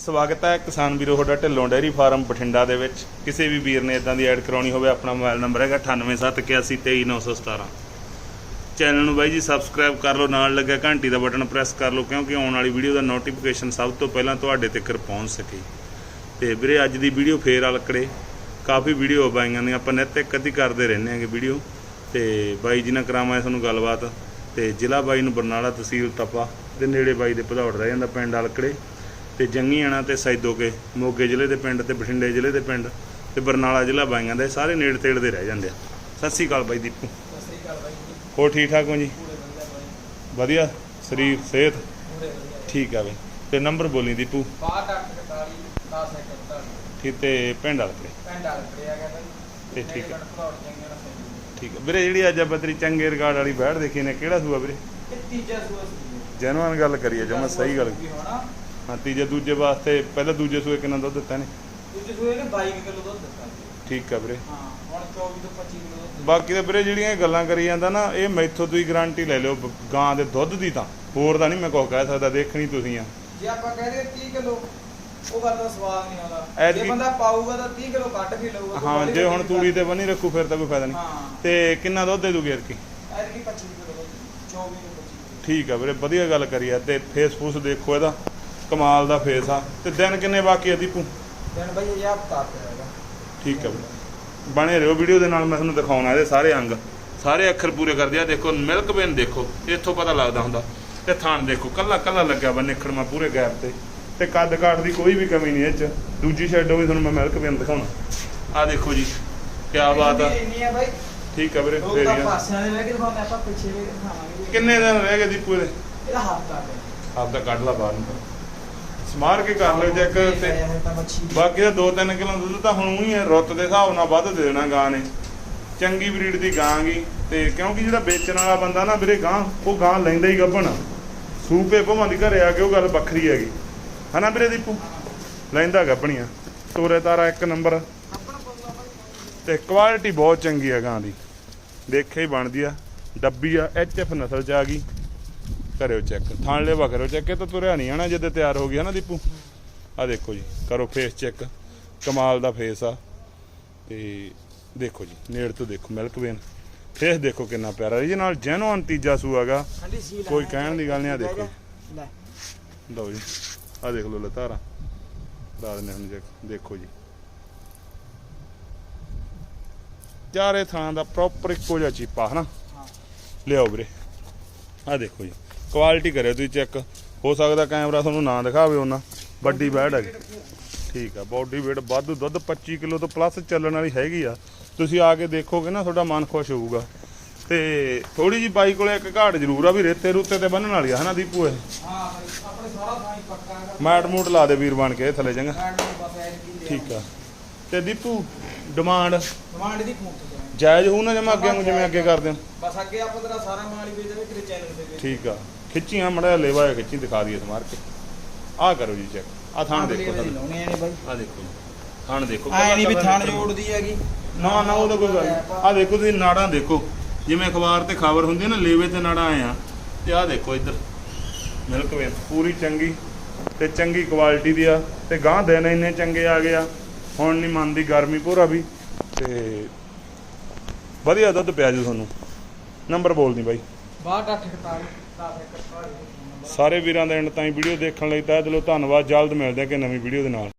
ਸਵਾਗਤ ਹੈ ਕਿਸਾਨ ਵੀਰੋ ਤੁਹਾਡਾ ਢਿੱਲੋਂ ਡੈਰੀ ਫਾਰਮ ਬਠਿੰਡਾ ਦੇ ਵਿੱਚ। ਕਿਸੇ ਵੀ ਵੀਰ ਨੇ ਇਦਾਂ ਦੀ ਐਡ ਕਰਾਉਣੀ ਹੋਵੇ, ਆਪਣਾ ਮੋਬਾਈਲ ਨੰਬਰ ਹੈਗਾ 9871823917 ਚੈਨਲ ਨੂੰ ਬਾਈ ਜੀ ਸਬਸਕ੍ਰਾਈਬ ਕਰ ਲਓ, ਨਾਲ ਲੱਗਿਆ ਘੰਟੀ ਦਾ ਬਟਨ ਪ੍ਰੈਸ ਕਰ ਲਓ, ਕਿਉਂਕਿ ਆਉਣ ਵਾਲੀ ਵੀਡੀਓ ਦਾ ਨੋਟੀਫਿਕੇਸ਼ਨ ਸਭ ਤੋਂ ਪਹਿਲਾਂ ਤੁਹਾਡੇ ਤੱਕ ਪਹੁੰਚ ਸਕੇ। ਤੇ ਵੀਰੇ, ਅੱਜ ਦੀ ਵੀਡੀਓ ਫੇਰ ਅਲਕੜੇ। ਕਾਫੀ ਵੀਡੀਓ ਬਾਈਆਂ ਨੇ, ਆਪਾਂ ਨਿੱਤ ਇੱਕ ਅੱਧੀ ਕਰਦੇ ਰਹਿੰਦੇ ਆਂਗੇ ਵੀਡੀਓ। ਤੇ ਬਾਈ ਜੀ ਨਾਲ ਕਰਾਵਾਂ ਤੁਹਾਨੂੰ ਗੱਲਬਾਤ। ਤੇ ਜ਼ਿਲ੍ਹਾ ਬਾਈ ਨੂੰ ਬਰਨਾਲਾ ਤਹਿਸੀਲ ਤਪਾ ਦੇ ਨੇੜੇ ਬਾਈ ਦੇ ਭਦੌੜ ਰਹਿ ਜਾਂਦਾ ਪਿੰਡ ਅਲਕੜੇ। ਤੇ ਜੰਗੀਆਣਾ ਤੇ ਸੈਦੋਕੇ ਮੋਗੇ ਜ਼ਿਲ੍ਹੇ ਦੇ ਪਿੰਡ ਤੇ ਬਠਿੰਡੇ ਜ਼ਿਲ੍ਹੇ ਦੇ ਪਿੰਡ ਤੇ ਬਰਨਾਲਾ ਜ਼ਿਲ੍ਹਾ ਬਾਈਆਂ ਦੇ ਸਾਰੇ ਨੇੜੇ ਤੇੜੇ ਦੇ ਰਹਿ ਜਾਂਦੇ ਆ। ਸਤਿ ਸ਼੍ਰੀ ਅਕਾਲ ਬਾਈ ਦੀਪੂ। ਸਤਿ ਸ੍ਰੀ ਅਕਾਲ ਬਾਈ ਹੋਰ ਠੀਕ ਠਾਕ ਹੋ ਜੀ? ਵਧੀਆ ਸਰੀਰ ਸਿਹਤ? ਠੀਕ ਆ ਬਈ। ਤੇ ਨੰਬਰ ਬੋਲੀ ਦੀਪੂ? 6241 10 41 ਠੀਕ ਤੇ ਪਿੰਡ ਅਲਕੜੇ ਪਿੰਡ ਆਲ ਕਰਿਆ ਗਿਆ ਤੇ ਠੀਕ ਹੈ। ਠੀਕ ਆ। ਵੀਰੇ ਜਿਹੜੀ ਅੱਜ ਆਪਾਂ ਤੇਰੀ ਚੰਗੇ ਰਿਕਾਰਡ ਵਾਲੀ ਬੈਠ ਦੇਖੀ ਨੇ ਕਿਹੜਾ ਸੂਆ ਵੀਰੇ? ਤੀਜਾ ਸੂਆ ਸੀ। ਜੈਨੂਅਨ ਗੱਲ ਕਰੀਏ ਜਮਾ ਸਹੀ ਗੱਲ। ਹੋਣਾ ਹਾਂ ਤੀਜੇ ਦੂਜੇ ਵਾਸਤੇ ਪਹਿਲਾਂ ਦੂਜੇ ਸੂਏ ਕਿੰਨਾ ਦੁੱਧ ਦਿੱਤਾ ਨੇ ਦੂਜੇ ਸੂਏ ਨੇ 22 ਕਿਲੋ ਦੁੱਧ ਦਿੱਤਾ। ਠੀਕ ਆ ਵੀਰੇ। ਹਾਂ ਹੁਣ 24 ਤੋਂ 25 ਕਿਲੋ ਦੁੱਧ ਬਾਕੀ ਤੇ ਵੀਰੇ ਜਿਹੜੀਆਂ ਗੱਲਾਂ ਕਰੀ ਜਾਂਦਾ ਨਾ ਇਹ ਮੈਥੋਂ ਤੁਸੀਂ ਗਾਰੰਟੀ ਲੈ ਲਿਓ ਗਾਂ ਦੇ ਦੁੱਧ ਦੀ ਤਾਂ। ਹੋਰ ਦਾ ਨਹੀਂ ਮੈਂ ਕੁਛ ਕਹਿ ਸਕਦਾ ਦੇਖਣੀ ਤੁਸੀਂ ਆ। ਜੇ ਆਪਾਂ ਕਹਿ ਦਈਏ 30 ਕਿਲੋ ਉਹ ਗੱਲ ਦਾ ਸਵਾਦ ਨਹੀਂ ਆਉਂਦਾ। ਜੇ ਬੰਦਾ ਪਾਊਗਾ ਤਾਂ 30 ਕਿਲੋ ਕੱਢ ਵੀ ਲਊਗਾ ਹਾਂ ਜੇ ਹੁਣ ਤੂੜੀ ਤੇ ਬਣੀ ਰੱਖੂ ਫਿਰ ਤਾਂ ਕੋਈ ਫਾਇਦਾ ਨਹੀਂ। ਤੇ ਕਿੰਨਾ ਦੁੱਧ ਦੇ ਦੂਗੀ ਐਤਕੀ? ਐਤਕੀ 25 ਕਿਲੋ ਦੁੱਧ 24 ਤੋਂ 25 ਕਿਲੋ। ਠੀਕ ਆ ਵੀਰੇ ਵਧੀਆ ਗੱਲ ਕਰੀ ਆ। ਤੇ ਫੇਸ ਫੂਸ ਦੇਖੋ ਇਹਦਾ। ਕਮਾਲ ਦਾ ਫੇਸ ਆ। ਤੇ ਦਿਨ ਕਿੰਨੇ ਬਾਕੀ ਆ ਦੀਪੂ? ਦਿਨ ਬਾਈ ਇਹ ਹਫਤਾ ਪਿਆਗਾ ਠੀਕ ਵੀਰੇ ਬਣੇ ਰਹੋ ਵੀਡੀਓ ਦੇ ਨਾਲ ਮੈਂ ਤੁਹਾਨੂੰ ਦਿਖਾਉਣਾ ਇਹਦੇ ਸਾਰੇ ਅੰਗ। ਸਾਰੇ ਅੱਖਰ ਪੂਰੇ ਕਰਦੇ ਆ। ਦੇਖੋ ਮਿਲਕ ਬੇਨ ਦੇਖੋ ਇੱਥੋਂ ਪਤਾ ਲੱਗਦਾ ਹੁੰਦਾ। ਤੇ ਥਾਣ ਦੇਖੋ ਕੱਲਾ ਕੱਲਾ ਲੱਗਿਆ ਵਾ ਨਿਖੜਮਾ ਪੂਰੇ ਗੈਪ ਤੇ। ਤੇ ਕੱਦ ਕਾਠ ਦੀ ਕੋਈ ਵੀ ਕਮੀ ਨਹੀਂ ਇਹ ਚ। ਦੂਜੀ ਸ਼ੈਡੋ ਵੀ ਤੁਹਾਨੂੰ ਮੈਂ ਮਿਲਕ ਬੇਨ ਦਿਖਾਉਣਾ। ਆ ਦੇਖੋ ਜੀ ਕੀ ਬਾਤ ਆ। ਠੀਕ ਆ ਵੀਰੇ ਫੇਰ ਹੀ ਕਿੰਨੇ ਦਿਨ ਰਹਿ ਗਏ ਦੀਪੂ ਇਹਦੇ? ਇਹਦਾ ਹਫਤਾ ਕੱਢ ਲਾ ਬਾਹਰ ਨੂੰ। ਸਮਾਰ ਕੇ ਕਰ ਲਿਓ ਚੈੱਕ ਤੇ ਬਾਕੀ ਦਾ 2-3 ਕਿਲੋ ਦੁੱਧ ਤਾਂ ਹੁਣ ਹੀ ਹੈ ਰੁੱਤ ਦੇ ਹਿਸਾਬ ਨਾਲ ਵੱਧ ਦੇ ਦੇਣਾ ਗਾਂ ਨੇ। ਚੰਗੀ ਬਰੀਡ ਦੀ ਗਾਂ ਗੀ। ਤੇ ਕਿਉਂਕਿ ਜਿਹੜਾ ਵੇਚਣ ਵਾਲਾ ਬੰਦਾ ਨਾ ਵੀਰੇ ਗਾਂ ਉਹ ਗਾਂ ਲੈਂਦਾ ਹੀ ਗੱਭਣ। ਸੂਪੇ ਭਵਾਂ ਦੀ ਘਰੇ ਆ ਕੇ ਉਹ ਗੱਲ ਵੱਖਰੀ ਹੈਗੀ। ਹਨਾ ਵੀਰੇ ਦੀਪੂ? ਲੈਂਦਾ ਗੱਭਣੀਆਂ। ਤੋਰੇ ਤਾਰਾ ਇੱਕ ਨੰਬਰ। ਤੇ ਕੁਆਲਿਟੀ ਬਹੁਤ ਚੰਗੀ ਹੈ ਗਾਂ ਦੀ। ਦੇਖੇ ਹੀ ਬਣਦੀ ਆ। ਡੱਬੀ ਆ ਐਚਐਫ ਨਸਲ ਚ ਆ ਗਈ। ਕਰਿਓ ਚੈੱਕ। ਥਾਣ ਲੈਵਾ ਕਰੋ ਚੈੱਕ ਇਹ ਤਾਂ ਤੁਰਿਆ ਨਹੀਂ ਆਣਾ ਜਦ ਤਿਆਰ ਹੋ ਗਿਆ ਨਾ ਦੀਪੂ। ਆ ਦੇਖੋ ਜੀ ਕਰੋ ਫੇਸ ਚੈੱਕ ਕਮਾਲ ਦਾ ਫੇਸ ਆ। ਤੇ ਦੇਖੋ ਜੀ ਨੇੜ ਤੋਂ ਦੇਖੋ ਮਿਲਕ ਵੇਨ ਫੇਸ ਦੇਖੋ ਕਿੰਨਾ ਪਿਆਰਾ। ਇਹਦੇ ਨਾਲ ਜੈਨੂਅਨ ਤੀਜਾ ਸੂਆਗਾ ਕੋਈ ਕਹਿਣ ਦੀ ਗੱਲ ਨਹੀਂ ਆ ਦੇਖੋ। ਲੈ। ਲਓ ਜੀ ਆ ਦੇਖ ਲਓ ਲਤਾਰਾ। ਲਾ ਦਿੰਦੇ ਹੁਣ ਦੇਖੋ ਜੀ। ਚਾਰੇ ਥਾਂ ਦਾ ਪ੍ਰੋਪਰ ਇੱਕੋ ਜਿਹਾ ਚੀਪਾ ਹਨਾ? ਲਿਆਓ ਵੀਰੇ। ਆ ਦੇਖੋ ਜੀ। ਕੁਆਲਿਟੀ ਕਰਿਓ ਤੁਸੀਂ ਚੈੱਕ ਹੋ ਸਕਦਾ ਕੈਮਰਾ ਤੁਹਾਨੂੰ ਨਾ ਦਿਖਾਵੇ ਉਹਨਾਂ। ਵੱਡੀ ਬੈਡ ਹੈਗੀ। ਠੀਕ ਆ ਬਾਡੀ weight ਵੱਧ, ਦੁੱਧ 25 ਕਿਲੋ ਤੋਂ ਪਲੱਸ ਚੱਲਣ ਵਾਲੀ ਹੈਗੀ ਆ। ਤੁਸੀਂ ਆ ਕੇ ਦੇਖੋਗੇ ਨਾ, ਤੁਹਾਡਾ ਮਨ ਖੁਸ਼ ਹੋਊਗਾ। ਤੇ ਥੋੜੀ ਜੀ ਬਾਈ ਕੋਲੇ ਇੱਕ ਘਾਟ ਜ਼ਰੂਰ ਆ ਵੀ ਰੇਤੇ ਰੂਤੇ ਤੇ ਬੰਨਣ ਵਾਲੀ ਆ ਹਨਾ ਦੀਪੂ ਇਹ? ਹਾਂ ਆਪਣੇ ਸਾਰਾ ਥਾਂ ਹੀ ਪੱਕਾ ਹੈਗਾ ਮੈਟ ਮੂਟ ਲਾ ਦੇ ਵੀਰ ਬਣ ਕੇ ਥੱਲੇ ਚੰਗਾ। ਠੀਕ ਆ। ਤੇ ਦੀਪੂ ਡਿਮਾਂਡ ਡਿਮਾਂਡ ਦੀ ਫੋਨ ਤੇ। ਜਾਇਜ਼ ਹੋਊ ਨਾ ਜਮਾ ਅੱਗੇ ਨੂੰ ਜਿਵੇਂ ਅੱਗੇ ਕਰਦੇ ਹੋ। ਬਸ ਅੱਗੇ ਆਪਾਂ ਤੇਰਾ ਸਾਰਾ ਮਾਲ ਹੀ ਵੇਚ ਦੇਵੇ ਤੇਰੇ ਚੈਨਲ ਤੇ ਵੇਚ ਠੀਕ ਆ। ਖਿੱਚੀਆਂ ਮੜਾ ਲੇਵਾ ਹੈ ਖਿੱਚੀ ਦਿਖਾ ਦਈਏ ਸਮਾਰ ਕੇ। ਆ ਕਰੋ ਜੀ ਚੈੱਕ ਆ ਥਾਣ ਦੇਖੋ ਥੱਲੇ। ਲਾਉਣੇ ਆ ਬਾਈ। ਆ ਦੇਖੋ ਜੀ। ਥਾਣ ਦੇਖੋ। ਐ ਨਹੀਂ ਵੀ ਥਾਣ ਜੋੜਦੀ ਹੈਗੀ। ਨਾ ਨਾ ਉਹਦਾ ਕੋਈ ਗੱਲ ਆ ਦੇਖੋ ਤੁਸੀਂ ਨਾੜਾਂ ਦੇਖੋ। ਜਿਵੇਂ ਅਖਬਾਰ ਤੇ ਖਬਰ ਹੁੰਦੀ ਹੈ ਨਾ ਲੇਵੇ ਤੇ ਨਾੜਾਂ ਆਏ ਆ। ਤੇ ਆ ਦੇਖੋ ਇੱਧਰ। ਮਿਲਕ ਵੇ ਪੂਰੀ ਚੰਗੀ। ਤੇ ਚੰਗੀ ਕੁਆਲਿਟੀ ਦੀ ਆ। ਤੇ ਗਾਂ ਦਿਨ ਇੰਨੇ ਚੰਗੇ ਆ ਗਏ ਆ। ਹੁਣ ਨਹੀਂ ਮੰਨਦੀ ਗਰਮੀ ਪੂਰਾ ਵੀ। ਤੇ ਵਧੀਆ ਦੁੱਧ ਪਿਆ ਜੂ ਤੁਹਾਨੂੰ। ਨੰਬਰ ਬੋਲਦੀ ਬਾਈ। 6248 10 ਸਾਰੇ ਵੀਰਾਂ ਦਾ ਐਂਡ ਤਾਈਂ ਵੀਡੀਓ ਦੇਖਣ ਲਈ ਤਹਿ ਦਿਲੋਂ ਧੰਨਵਾਦ। ਜਲਦ ਮਿਲਦੇ ਹਾਂ ਕਿ ਨਵੀਂ ਵੀਡੀਓ ਦੇ ਨਾਲ।